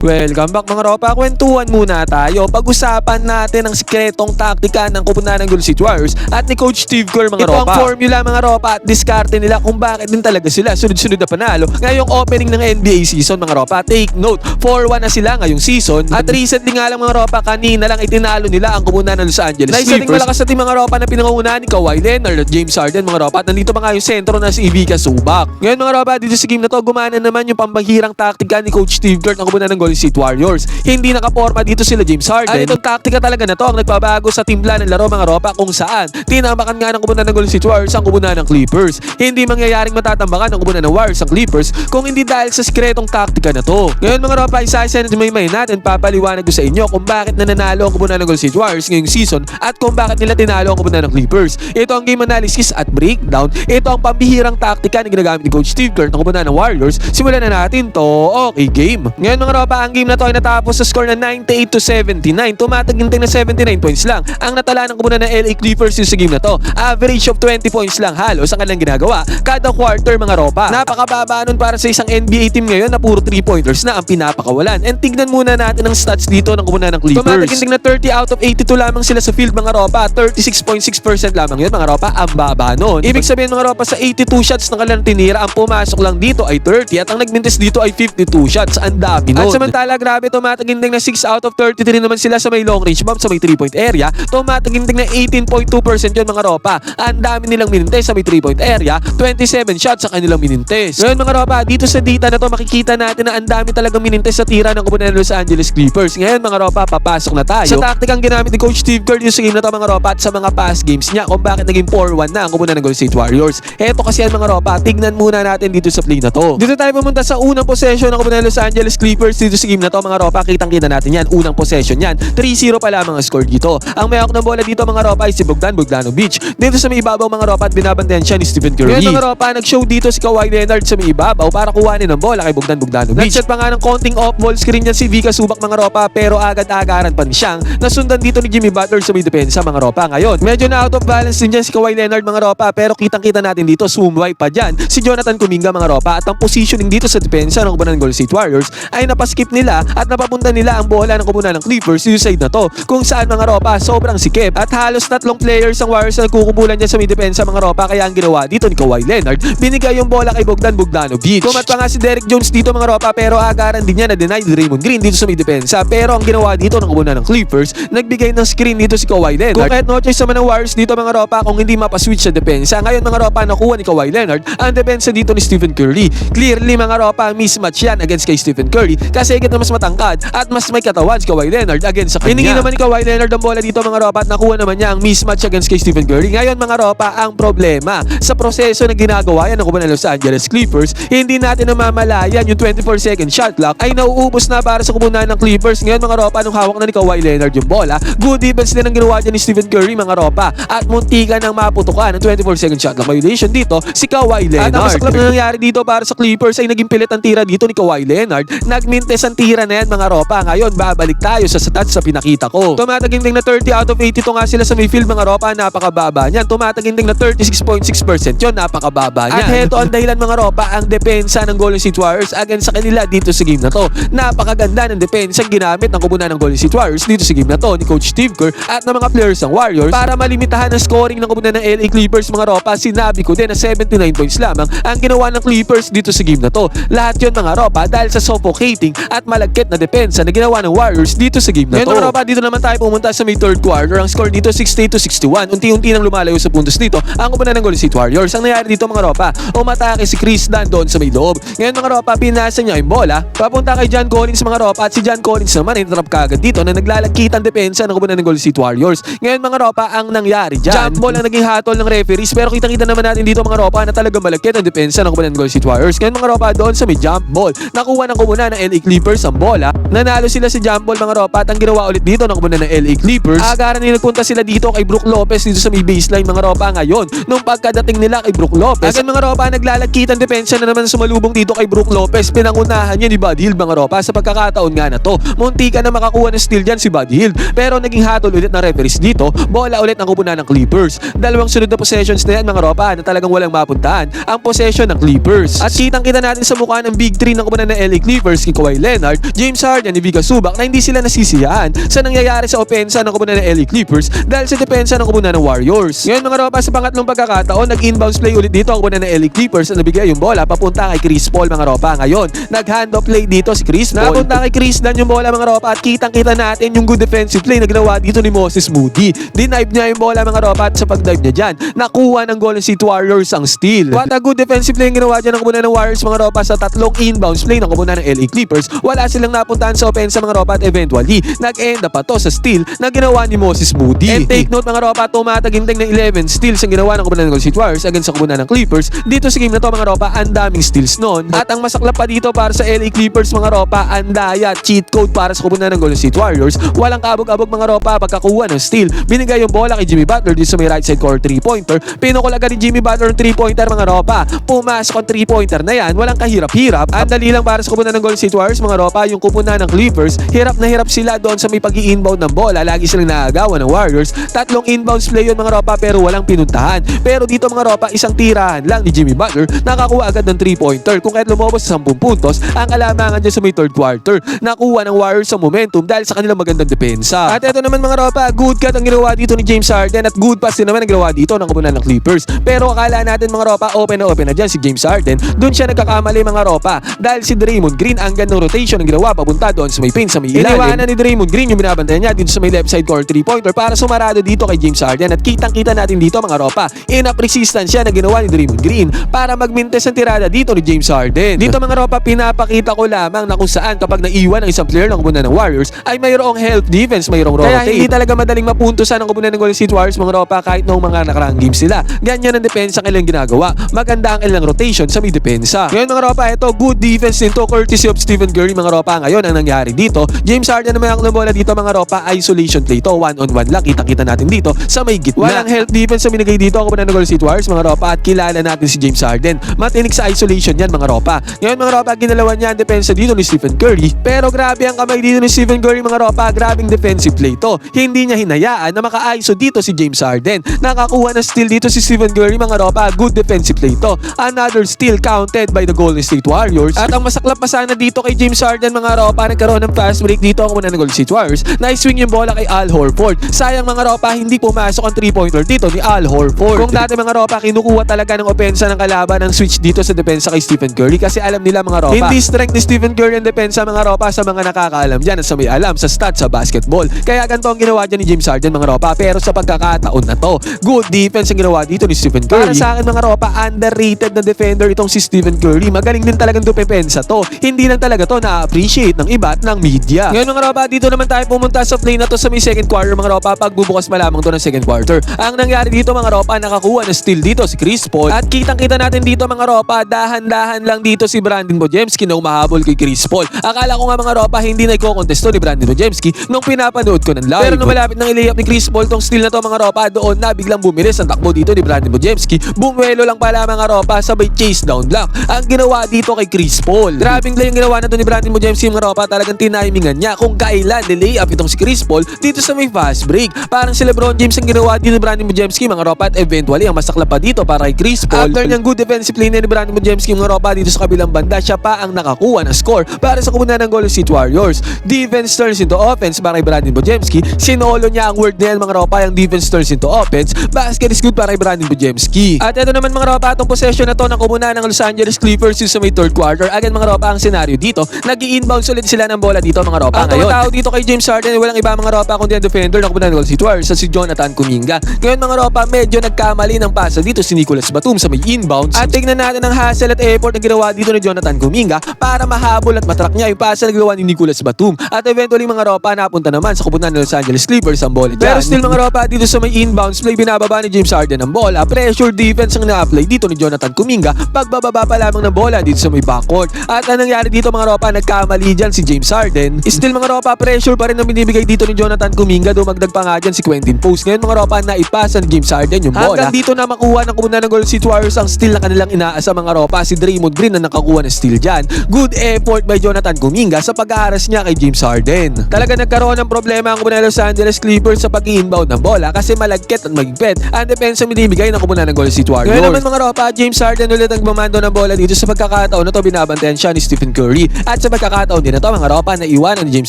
Welcome back mga ropa, kwentuhan muna tayo. Pag-usapan natin ang sikretong taktika ng kupunan ng Golden State Warriors at ni Coach Steve Kerr mga Ito ropa. Ito ang formula mga ropa at diskarte nila kung bakit din talaga sila sunod-sunod na panalo ngayong opening ng NBA season mga ropa. Take note, 4-1 na sila ngayong season at recently nga lang mga ropa, kanina lang itinalo nila ang kupunan ng Los Angeles Clippers. isa ding malakas na team mga ropa na pinangungunahan ni Kawhi Leonard at James Harden mga ropa at nandito pa nga yung sentro na si Ivica Subak. Ngayon mga ropa, dito sa game na to, gumana naman yung pambahirang taktika ni Coach Steve Kerr ng kupunan ng Golden State Warriors. Hindi nakaporma dito sila James Harden. At itong taktika talaga na to ang nagbabago sa timpla ng laro mga ropa kung saan tinamakan nga ng kupunan ng Golden State Warriors ang kupunan ng Clippers. Hindi mangyayaring matatambakan ng kupunan ng Warriors ang Clippers kung hindi dahil sa sikretong taktika na to. Ngayon mga ropa, isa-isa na may natin papaliwanag ko sa inyo kung bakit nananalo ang kupunan ng Golden State Warriors ngayong season at kung bakit nila tinalo ang kupunan ng Clippers. Ito ang game analysis at breakdown. Ito ang pambihirang taktika na ginagamit ni Coach Steve Kerr ng kupunan ng Warriors. Simulan na natin to. Okay, game. Ngayon mga ropa, ang game na to ay natapos sa score na 98 to 79. Tumataginting na 79 points lang. Ang natala ng kupunan ng LA Clippers yung sa game na to. Average of 20 points lang halos ang kanilang ginagawa. Kada quarter mga ropa. Napakababa nun para sa isang NBA team ngayon na puro 3-pointers na ang pinapakawalan. And tignan muna natin ang stats dito ng kupunan ng Clippers. Tumataginting na 30 out of 82 lamang sila sa field mga ropa. 36.6% lamang yun mga ropa. Ang baba nun. Ibig sabihin mga ropa sa 82 shots ng kanilang tinira, ang pumasok lang dito ay 30 at ang nagmintis dito ay 52 shots. Ang dami nun. At samantala grabe tumataginting na 6 out of 33 naman sila sa may long range bomb sa may 3 point area. Tumataginting na 18.2% yun mga ropa. Ang dami nilang minintes sa may 3 point area. 27 shots sa kanilang minintes. Ngayon mga ropa, dito sa data na to makikita natin na ang dami talagang minintes sa tira ng kupunan ng Los Angeles Clippers. Ngayon mga ropa, papasok na tayo. Sa taktikang ginamit ni Coach Steve Kerr yung sa game na to mga ropa at sa mga past games niya kung bakit naging 4-1 na ang kupunan ng Golden State Warriors. Eto kasi yan mga ropa, tignan muna natin dito sa play na to. Dito tayo pumunta sa unang possession ng kupunan ng Los Angeles Clippers dito sa game na to mga ropa. Kitang kita natin yan. Unang possession yan. 3-0 pa lamang ang score dito. Ang may hawak ng bola dito mga ropa ay si Bogdan Bogdanovic. Dito sa may ibabaw mga ropa at binabantayan siya ni Stephen Curry. Ngayon mga ropa, nag-show dito si Kawhi Leonard sa may ibabaw para kuhanin ang bola kay Bogdan Bogdanovic. Nag-set pa nga ng konting off-ball screen yan si Vika Subak mga ropa pero agad-agaran pa ni siyang nasundan dito ni Jimmy Butler sa may depensa mga ropa. Ngayon, medyo na out of balance din dyan si Kawhi Leonard mga ropa pero kitang-kita natin dito wide pa dyan si Jonathan Kuminga mga ropa at ang positioning dito sa depensa ng ng Golden State Warriors ay napaskip nila at napapunta nila ang bola ng kubunan ng Clippers yung side na to kung saan mga ropa sobrang sikip at halos tatlong players ang Warriors na nagkukubulan dyan sa may depensa mga ropa. Kaya ang ginawa dito ni Kawhi Leonard binigay yung bola kay Bogdan Bogdanovic. Kumat pa nga si Derek Jones dito mga ropa pero agaran din niya na denied ni Raymond Green dito sa may depensa. Pero ang ginawa dito ng kubunan ng Clippers nagbigay ng screen dito si Kawhi Leonard. Kung kahit no choice naman ng Warriors dito mga ropa kung hindi mapaswitch sa depensa. Ngayon mga ropa nakuha ni Kawhi Leonard ang depensa dito ni Stephen Curry. Clearly mga ropa mismatch yan against kay Stephen Curry. Kasi higit na mas matangkad at mas may katawan si Kawhi Leonard. Against sa kanya. Hiningi naman ni Kawhi Leonard ang bola dito mga ropa at nakuha naman niya ang mismatch against kay Stephen Curry. Ngayon mga ropa ang problema. Sa proseso na ginagawa yan ng kubunan ng Los Angeles Clippers hindi natin namamalayan yung 24 second shot clock ay nauubos na para sa kubunan ng Clippers. Ngayon mga ropa nung hawak na ni Kawhi Leonard yung bola? Good defense din ang ginawa dyan ni Stephen Curry mga ropa. At muntikan ng maputukan ng 24 second shot clock. Violation dito si Kawhi Leonard at ang masaklap na nangyari dito para sa Clippers ay naging pilit ang tira dito ni Kawhi Leonard. Nagmintes ang tira na yan mga ropa. Ngayon babalik tayo sa stats sa pinakita ko. Tumataginting na 30 out of 82 nga sila sa midfield mga ropa. Napakababa niyan. Tumataginting na 36.6% yun. Napakababa niyan. at heto ang dahilan mga ropa ang depensa ng Golden State Warriors against sa kanila dito sa game na to. Napakaganda ng depensa ginamit ng kubunan ng Golden State Warriors dito sa game na to ni Coach Steve Kerr at ng mga players ng Warriors. Para malimitahan ang scoring ng kubunan ng LA Clippers mga ropa sinabi ko din na 79 points lamang ang ginawa ng Clippers dito sa game na to. Lahat yun mga ropa dahil sa suffocating at malagkit na depensa na ginawa ng Warriors dito sa game na to. Ngayon mga dito naman tayo pumunta sa may third quarter. Ang score dito 68 to 61. Unti-unti nang lumalayo sa puntos dito ang kupunan ng Golden State Warriors. Ang nangyari dito mga ropa, umatake si Chris Dunn doon sa may loob. Ngayon mga ropa, pinasa niya yung bola. Papunta kay John Collins mga ropa at si John Collins naman ay trap kagad dito na naglalagkit ang depensa ng kupunan ng Golden State Warriors. Ngayon mga ropa, ang nangyari dyan. Jump ball ang naging hatol ng referees pero kitang-kita naman natin dito mga ropa na talagang malagkit ang depensa ng kupunan ng Golden State Warriors. Ngayon mga ropa, doon sa may jump ball. Nakuha ng kumuna ng LA Clippers ang bola. Nanalo sila sa jump ball mga ropa at ang ginawa ulit dito ng kumuna ng LA Clippers. Agaran nila nagpunta sila dito kay Brook Lopez dito sa may baseline mga ropa ngayon. Nung pagkadating nila kay Brook Lopez. Agad mga ropa naglalagkit ang depensa na naman sumalubong dito kay Brook Lopez. Pinangunahan niya ni Buddy Hield mga ropa sa pagkakataon nga na to. Munti ka na makakuha ng steal dyan si Buddy Hield. Pero naging hatol ulit ng referees dito. Bola ulit ang kupuna ng Clippers. Dalawang sunod na possessions na yan mga ropa na talagang walang mapuntahan. Ang possession ng Clippers. At kitang kita natin sa mukha ng big three ng kupunan ng LA Clippers kay Kawhi Leonard James Harden, Ivica Subak na hindi sila nasisiyahan sa nangyayari sa opensa ng kubunan ng LA Clippers dahil sa depensa ng kubunan ng Warriors. Ngayon mga ropa sa pangatlong pagkakataon, nag-inbounds play ulit dito ang kubunan ng LA Clippers na nabigay yung bola papunta kay Chris Paul mga ropa. Ngayon, nag-hand off play dito si Chris Paul. Napunta kay Chris Dan yung bola mga ropa at kitang-kita natin yung good defensive play na ginawa dito ni Moses Moody. Dinive niya yung bola mga ropa at sa pag-dive niya dyan, nakuha ng Golden State Warriors ang steal. What a good defensive play yung ginawa dyan ng kubunan ng Warriors mga ropa sa tatlong inbounds play ng kubunan ng LA Clippers. Wala silang napuntahan sa opensa mga ropa at eventually, nag-end up pa to sa steal na ginawa ni Moses Moody. And take note mga ropa, tumataginting ng 11 steals ang ginawa ng kubunan ng Golden State Warriors against sa kubunan ng Clippers. Dito sa game na to mga ropa, ang daming steals noon. At ang masaklap pa dito para sa LA Clippers mga ropa, ang daya, cheat code para sa kubunan ng Golden State Warriors. Walang kabog-abog mga ropa pagkakuha ng steal. Binigay yung bola kay Jimmy Butler dito sa may right side corner 3-pointer. Pinukol agad ni Jimmy Butler ng 3-pointer mga ropa. Pumasok ang 3-pointer na yan, walang kahirap-hirap. Ang dali lang para sa kupunan ng Golden State Warriors mga ropa, yung kupunan ng Clippers, hirap na hirap sila doon sa may pag inbound ng bola. Lagi silang naagawan ng Warriors. Tatlong inbounds play yun mga ropa pero walang pinuntahan. Pero dito mga ropa, isang tirahan lang ni Jimmy Butler, nakakuha agad ng 3-pointer. Kung kahit lumabas sa 10 puntos, ang kalamangan dyan sa may third quarter. Nakuha ng Warriors sa momentum dahil sa kanilang magandang depensa. At ito naman mga ropa, good cut ang ginawa dito ni James Harden at good pass din naman ang ginawa dito ng kupunan ng Clippers. Pero akala natin mga ropa, open na open na dyan si James Harden. Doon siya nagkakamali mga ropa dahil si Draymond Green ang gandang rotation ang ginawa papunta doon sa may pin sa may ilalim. Iniwanan ni Draymond Green yung binabantayan niya dito sa may left side corner 3-pointer para sumarado dito kay James Harden at kitang-kita natin dito mga ropa. Enough resistance siya na ginawa ni Draymond Green para magmintes ang tirada dito ni James Harden. Dito mga ropa, pinapakita ko lamang na kung saan kapag naiwan ang isang player ng kubunan ng Warriors ay mayroong help defense, mayroong rotate. Kaya hindi talaga madaling mapuntusan ang kubunan ng Golden State Warriors mga ropa kahit noong mga nakaraang games sila. Ganyan ang depensa ang ilang ginagawa. Maganda ang ilang rotation sa may depensa. Ngayon mga ropa, ito good defense din to courtesy of Stephen Curry mga ropa. Ngayon ang nangyari dito, James Harden naman ang bola dito mga ropa, isolation play to, one on one lang. Kita-kita natin dito sa may gitna. Walang help defense sa binigay dito ako ng Golden State Warriors mga ropa at kilala natin si James Harden. Matinik sa isolation yan mga ropa. Ngayon mga ropa, ginalawan niya ang depensa dito ni Stephen Curry. Pero grabe ang kamay dito ni Stephen Curry mga ropa, grabing defensive play to. Hindi niya hinayaan na maka-ISO dito si James Harden. Nakakuha ng steal dito si Stephen Curry mga ropa, good defensive play to. Another steal counted by the Golden State Warriors. At ang masaklap pa sana dito kay James Harden mga ropa, nagkaroon ng fast break dito ako muna ng Golden State Warriors. Na-swing yung bola kay Al Horford. Sayang mga ropa, hindi pumasok ang 3-pointer dito ni Al Horford. Kung dati mga ropa, kinukuha talaga ng opensa ng kalaban ng switch dito sa depensa kay Stephen Curry kasi alam nila mga ropa. Hindi strength ni Stephen Curry ang depensa mga ropa sa mga nakakaalam dyan at sa may alam sa stats sa basketball. Kaya ganito ang ginawa dyan ni James Harden mga ropa pero sa pagkakataon na to, good defense ang ginawa dito ni Stephen Curry. Para sa akin mga ropa, underrated na defender itong si Stephen Curry. Magaling din talagang dupepensa to. Hindi lang talaga to na-appreciate ng iba at ng media. Ngayon mga ropa, dito naman tayo pumunta sa play na to sa may second quarter mga ropa pagbubukas pa lamang to ng second quarter. Ang nangyari dito mga ropa, nakakuha ng steal dito si Chris Paul at kitang-kita natin dito mga ropa, dahan-dahan lang dito si Brandon Bojemski na umahabol kay Chris Paul. Akala ko nga mga ropa, hindi na i-contest to ni Brandon Bojemski nung pinapanood ko ng live. Pero nung malapit ng ilayap ni Chris Paul tong steal na to mga ropa, doon na biglang bumilis ang takbo dito ni Brandon Bojemski. Bumuelo lang pala mga ropa, sabay chase down block. Ang ginawa dito kay Chris Paul. Grabing play yung ginawa na to ni Brandon Bojemski mga ropa, talagang tinimingan niya kung kailan nilay up itong si Chris Paul dito sa may fast break. Parang si Lebron James ang ginawa dito ni Brandon Bojemski mga ropa at eventually ang masakla pa dito para kay Chris Paul. After niyang good defensive play ni Brandon Bojemski mga ropa dito sa kabilang banda, siya pa ang nakakuha ng score para sa kumunan ng Golden State Warriors. Defense turns into offense para kay Brandon Bojemski. Sinolo niya ang word na yan mga ropa, yung defense turns into offense. Basket is good para kay Brandon Bojemski. At ito naman mga ropa, itong possession na to ng kumunan ng Los Angeles Clippers sa may third quarter. Again mga ropa, ang scenario dito, nag inbound ulit sila ng bola dito mga ropa. Ang ngayon, tao dito kay James Harden, walang iba mga ropa kundi ang defender ng kumunan ng State Warriors sa si Jonathan Kuminga. Ngayon mga ropa, medyo nagkamali ng pasa dito si Nicolas Batum sa may inbounds. At tignan natin ang hassle at effort na ginawa dito ni Jonathan Kuminga para mahabol at matrack niya yung pasa na ginawa ni Nicolas Batum. At eventually mga ropa, napunta naman sa kupunan ng Los Angeles Clippers ang bola dyan. Pero still mga ropa, dito sa may inbounds play, binababa ni James Harden ang bola. Pressure defense ang na-apply dito ni Jonathan Kuminga pagbababa pa lamang ng bola dito sa may backcourt. At ang nangyari dito mga ropa, nagkamali dyan si James Harden. Still mga ropa, pressure pa rin ang binibigay dito ni Jonathan Kuminga. Dumagdag pa nga dyan si Quentin Post. Ngayon mga ropa, naipasa ni James Harden yung bola. Hanggang dito na makuha ng kumunan ng Golden State Warriors ang steal na kanilang inaasa mga ropa. Si Draymond Green na nakakuha ng steal dyan. Good effort by Jonathan Kuminga sa pag-aaras niya kay James Harden. Talaga nagkaroon ng problema ang kumunan ng Los Angeles Clippers sa pag-inbound ng bola kasi malagkit at magigpit ang depensa binibigay ng kumunan ng Golden State Warriors. Ngayon naman mga ropa, James Harden ulit ang mamando ng bola dito sa pagkakataon na to binabantayan siya ni Stephen Curry. At At sa pagkakataon din na to mga ropa na iwanan ni James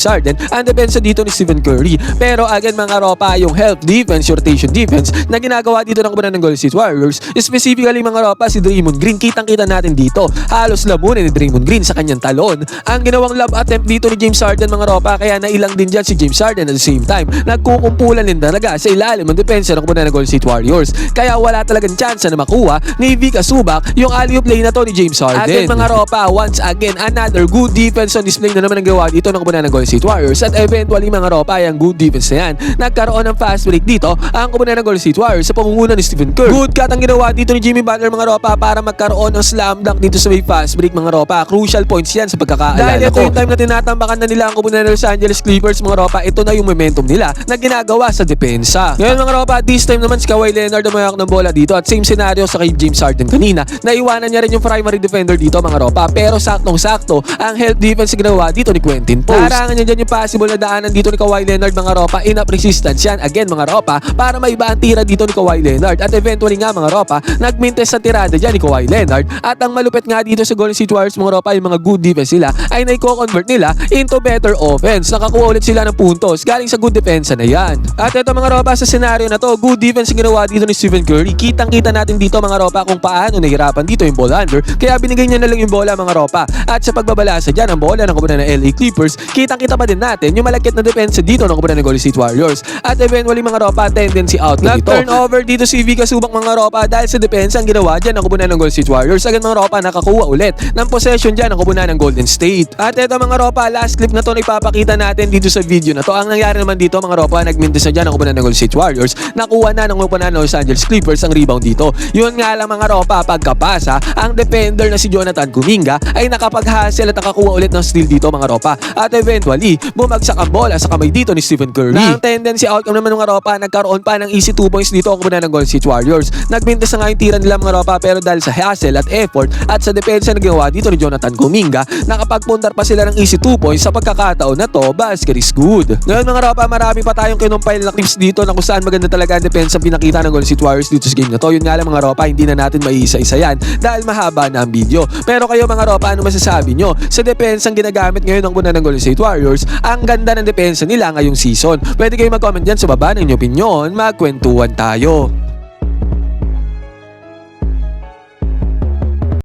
Harden ang depensa dito ni Stephen Curry. Pero again mga ropa yung help defense, rotation defense na ginagawa dito ng kubunan ng Golden State Warriors, specifically mga ropa si Draymond Green, kitang-kita natin dito. Halos lamunin ni Draymond Green sa kanyang talon. Ang ginawang love attempt dito ni James Harden mga ropa kaya nailang din dyan si James Harden at the same time. Nagkukumpulan din talaga sa ilalim ng depensa ng kubunan ng Golden State Warriors. Kaya wala talagang chance na makuha ni Vika Subak yung alley-oop play na to ni James Harden. Again mga ropa, once again, another good defense on display na naman ang gawa dito ng kubunan ng Golden State Warriors. At eventually mga ropa, yung good defense na yan, nagkaroon ng fast break dito ang kubunan ng Golden State Warriors sa pangunguna ni Stephen Curry. Good cut ang ginawa dito ni Jimmy Butler mga ropa para magkaroon ng slam dunk dito sa may fast break mga ropa. Crucial points yan sa pagkakaalala Dahil ito ko. yung time na tinatambakan na nila ang kubunan ng Los Angeles Clippers mga ropa, ito na yung momentum nila na ginagawa sa depensa. Ngayon mga ropa, this time naman si Kawhi Leonard ang mayroon ng bola dito at same scenario sa kay James Harden kanina. Naiwanan niya rin yung primary defender dito mga ropa pero saktong-sakto ang defense na ginawa dito ni Quentin Post. Harangan niya dyan yung possible na daanan dito ni Kawhi Leonard mga ropa. Enough resistance yan again mga ropa para maiba ang tira dito ni Kawhi Leonard. At eventually nga mga ropa, nagmintes sa tirada dyan ni Kawhi Leonard. At ang malupit nga dito sa Golden State Warriors mga ropa, yung mga good defense nila ay naiko-convert nila into better offense. Nakakuha ulit sila ng puntos galing sa good defense na yan. At ito mga ropa sa senaryo na to, good defense ginawa dito ni Stephen Curry. Kitang-kita natin dito mga ropa kung paano nahirapan dito yung ball handler. Kaya binigay niya na lang yung bola mga ropa. At sa pagbabalasa dyan ang bola ng kubunan ng LA Clippers, kitang-kita pa din natin yung malagkit na depensa dito ng kubunan ng Golden State Warriors. At eventually mga ropa, tendency out na dito. Nag-turnover dito si Vika Subak mga ropa dahil sa depensa ang ginawa dyan ng kubunan ng Golden State Warriors. Agad mga ropa, nakakuha ulit ng possession dyan ng kubunan ng Golden State. At ito mga ropa, last clip na to na ipapakita natin dito sa video na to. Ang nangyari naman dito mga ropa, nagmintis na dyan ang kubunan ng Golden State Warriors. Nakuha na ng kubunan ng Los Angeles Clippers ang rebound dito. Yun nga lang mga ropa, pagkapasa, ang defender na si Jonathan Kuminga ay nakapag-hustle at nakakuha ulit ng steal dito mga ropa. At eventually, bumagsak ang bola sa kamay dito ni Stephen Curry. Na ang tendency outcome naman mga ropa, nagkaroon pa ng easy 2 points dito ang kubunan ng Golden State Warriors. Nagmintis na nga yung tira nila mga ropa pero dahil sa hustle at effort at sa depensa na ginawa dito ni Jonathan Kuminga, nakapagpundar pa sila ng easy 2 points sa pagkakataon na to, basket is good. Ngayon mga ropa, marami pa tayong kinumpile na clips dito na kung saan maganda talaga ang depensa pinakita ng Golden State Warriors dito sa game na to. Yun nga lang mga ropa, hindi na natin maiisa-isa yan dahil mahaba na ang video. Pero kayo mga ropa, ano masasabi nyo sa depensa ang ginagamit ngayon ng una ng Golden State Warriors? Ang ganda ng depensa nila ngayong season. Pwede kayo mag-comment dyan sa baba ng inyong opinion. Magkwentuhan tayo.